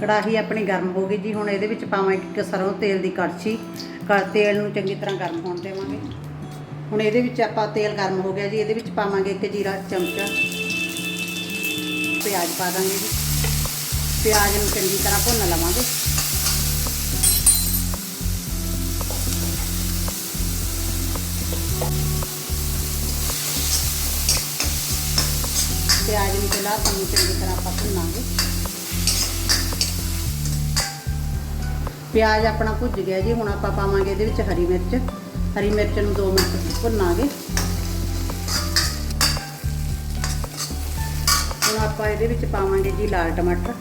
ਕੜਾਹੀ ਆਪਣੀ ਗਰਮ ਹੋ ਗਈ ਜੀ। ਹੁਣ ਇਹਦੇ ਵਿੱਚ ਪਾਵਾਂਗੇ ਇੱਕ ਸਰੋਂ ਤੇਲ ਦੀ ਕੜਛੀ। ਕ ਤੇਲ ਨੂੰ ਚੰਗੀ ਤਰ੍ਹਾਂ ਗਰਮ ਹੋਣ ਦੇਵਾਂਗੇ। ਹੁਣ ਇਹਦੇ ਵਿੱਚ ਆਪਾਂ ਤੇਲ ਗਰਮ ਹੋ ਗਿਆ ਜੀ। ਇਹਦੇ ਵਿੱਚ ਪਾਵਾਂਗੇ ਇੱਕ ਜੀਰਾ ਚਮਚਾ। ਪਿਆਜ਼ ਪਾ ਦਾਂਗੇ ਜੀ। ਪਿਆਜ਼ ਨੂੰ ਚੰਗੀ ਤਰ੍ਹਾਂ ਭੁੰਨ ਲਵਾਂਗੇ। ਪਿਆਜ਼ ਨੂੰ ਪਹਿਲਾਂ ਸਾਨੂੰ ਚੰਗੀ ਤਰ੍ਹਾਂ ਆਪਾਂ ਭੁੰਨਾਂਗੇ। ਪਿਆਜ਼ ਆਪਣਾ ਭੁੱਜ ਗਿਆ ਜੀ, ਹੁਣ ਆਪਾਂ ਪਾਵਾਂਗੇ ਇਹਦੇ ਵਿੱਚ ਹਰੀ ਮਿਰਚ। ਹਰੀ ਮਿਰਚ ਨੂੰ 2 ਮਿੰਟ ਭੁੰਨਾਂਗੇ। ਹੁਣ ਆਪਾਂ ਇਹਦੇ ਵਿੱਚ ਪਾਵਾਂਗੇ ਜੀ ਲਾਲ ਟਮਾਟਰ।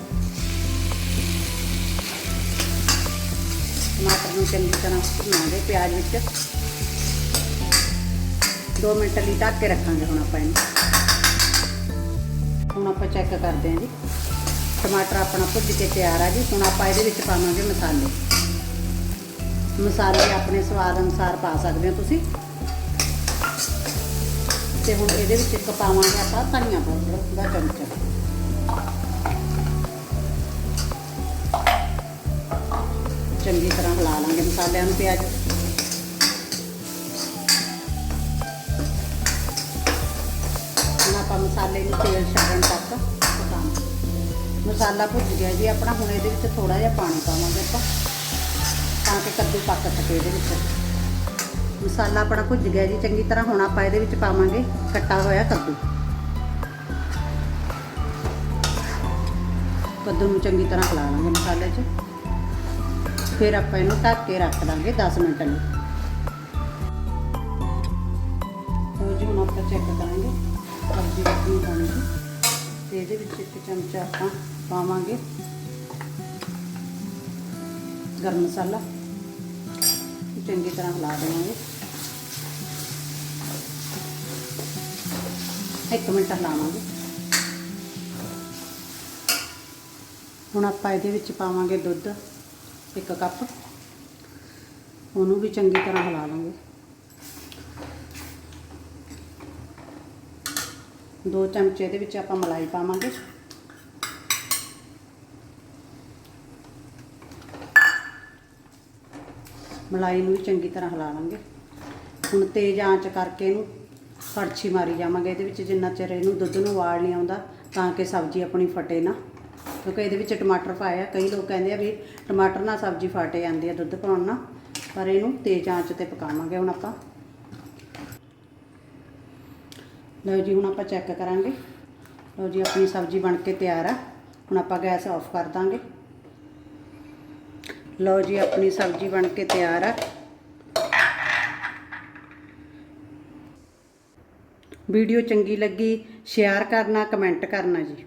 ਟਮਾਟਰ ਨੂੰ ਚੰਗੀ ਤਰ੍ਹਾਂ ਭੁੰਨਾਂਗੇ ਪਿਆਜ਼ ਵਿੱਚ। 2 ਮਿੰਟ ਲਈ ਢੱਕ ਕੇ ਰੱਖਾਂਗੇ ਹੁਣ ਆਪਾਂ ਇਹਨੂੰ। ਹੁਣ ਆਪਾਂ ਚੈੱਕ ਕਰਦੇ ਹਾਂ ਜੀ। ਟਮਾਟਰ ਆਪਣਾ ਭੁੱਜ ਕੇ ਤਿਆਰ ਆ ਜੀ। ਹੁਣ ਆਪਾਂ ਇਹਦੇ ਵਿੱਚ ਪਾਵਾਂਗੇ ਮਸਾਲੇ। ਮਸਾਲੇ ਆਪਣੇ ਸਵਾਦ ਅਨੁਸਾਰ ਪਾ ਸਕਦੇ ਹੋ ਤੁਸੀਂ। ਤੇ ਹੁਣ ਇਹਦੇ ਵਿੱਚ ਇੱਕ ਪਾਵਾਂਗੇ ਆਪਾਂ ਧਨੀਆ ਪਾਊਡਰ ਦਾ ਚਮਚਾ। ਚੰਗੀ ਤਰ੍ਹਾਂ ਹਿਲਾ ਲਾਂਗੇ ਮਸਾਲਿਆਂ ਨੂੰ ਪਿਆਜ਼। ਹੁਣ ਆਪਾਂ ਮਸਾਲੇ ਨੂੰ ਤੇਲ ਛੱਡਣ ਤੱਕ ਪਕਾਵਾਂਗੇ। ਮਸਾਲਾ ਭੁੱਜ ਗਿਆ ਜੀ ਆਪਣਾ, ਹੁਣ ਇਹਦੇ ਵਿੱਚ ਥੋੜਾ ਜਿਹਾ ਪਾਣੀ ਪਾਵਾਂਗੇ ਆਪਾਂ। ਤਾਂ ਕਿ ਕੱਦੂ ਪੱਕ ਸਕੇ ਇਹਦੇ ਵਿੱਚ। ਮਸਾਲਾ ਆਪਣਾ ਭੁੱਜ ਗਿਆ ਜੀ, ਚੰਗੀ ਤਰ੍ਹਾਂ ਹੁਣ ਆਪਾਂ ਇਹਦੇ ਵਿੱਚ ਪਾਵਾਂਗੇ ਕੱਟਾ ਹੋਇਆ ਕੱਦੂ। ਕੱਦੂ ਨੂੰ ਚੰਗੀ ਤਰ੍ਹਾਂ ਹਿਲਾ ਮਸਾਲੇ 'ਚ। ਫਿਰ ਆਪਾਂ ਇਹਨੂੰ ਢੱਕ ਕੇ ਰੱਖ ਦਾਂਗੇ 10 ਮਿੰਟ ਲਈ। ਤੋ ਜੀ, ਹੁਣ ਆਪਾਂ ਚੈੱਕ ਕਰਾਂਗੇ ਸਬਜ਼ੀ ਰੱਖਣੀ ਪਾਣੀ ਤੇ ਇਹਦੇ ਵਿੱਚ ਇੱਕ ਚਮਚਾ ਆਪਾਂ ਪਾਵਾਂਗੇ ਗਰਮ ਮਸਾਲਾ। ਚੰਗੀ ਤਰ੍ਹਾਂ ਹਿਲਾ ਦੇਵਾਂਗੇ। ਇੱਕ ਮਿੰਟ ਹਿਲਾਵਾਂਗੇ। ਹੁਣ ਆਪਾਂ ਇਹਦੇ ਵਿੱਚ ਪਾਵਾਂਗੇ ਦੁੱਧ, ਇੱਕ ਕੱਪ। ਉਹਨੂੰ ਵੀ ਚੰਗੀ ਤਰ੍ਹਾਂ ਹਿਲਾ ਲਾਂਗੇ। ਦੋ ਚਮਚੇ ਇਹਦੇ ਵਿੱਚ ਆਪਾਂ ਮਲਾਈ ਪਾਵਾਂਗੇ। ਮਲਾਈ ਨੂੰ ਵੀ ਚੰਗੀ ਤਰ੍ਹਾਂ ਹਿਲਾ ਲਾਂਗੇ। ਹੁਣ ਤੇਜ਼ ਆਂਚ ਕਰਕੇ ਇਹਨੂੰ ਕੜਛੀ ਮਾਰੀ ਜਾਵਾਂਗੇ, ਇਹਦੇ ਵਿੱਚ ਜਿੰਨਾ ਚਿਰ ਇਹਨੂੰ ਦੁੱਧ ਨੂੰ ਉਬਾਲ ਨਹੀਂ ਆਉਂਦਾ, ਤਾਂ ਕਿ ਸਬਜ਼ੀ ਆਪਣੀ ਫਟੇ ਨਾ। ਕਿਉਂਕਿ ਇਹਦੇ ਵਿੱਚ ਟਮਾਟਰ ਪਾਇਆ ਕਈ ਲੋਕ ਕਹਿੰਦੇ ਆ ਵੀ ਟਮਾਟਰ ਨਾਲ ਸਬਜ਼ੀ ਫਟ ਜਾਂਦੀ ਆ ਦੁੱਧ ਪਾਉਣ ਨਾਲ, ਪਰ ਇਹਨੂੰ ਤੇਜ਼ ਆਂਚ ਤੇ ਪਕਾਵਾਂਗੇ ਹੁਣ ਆਪਾਂ। ਲਓ ਜੀ, ਹੁਣ ਆਪਾਂ ਚੈੱਕ ਕਰਾਂਗੇ। ਲਓ ਜੀ, ਆਪਣੀ ਸਬਜ਼ੀ ਬਣ ਕੇ ਤਿਆਰ ਆ। ਹੁਣ ਆਪਾਂ ਗੈਸ ਆਫ ਕਰ ਦਾਂਗੇ। ਲਓ ਜੀ, ਆਪਣੀ ਸਬਜ਼ੀ ਬਣ ਕੇ ਤਿਆਰ ਆ। ਵੀਡੀਓ ਚੰਗੀ ਲੱਗੀ, ਸ਼ੇਅਰ ਕਰਨਾ, ਕਮੈਂਟ ਕਰਨਾ ਜੀ।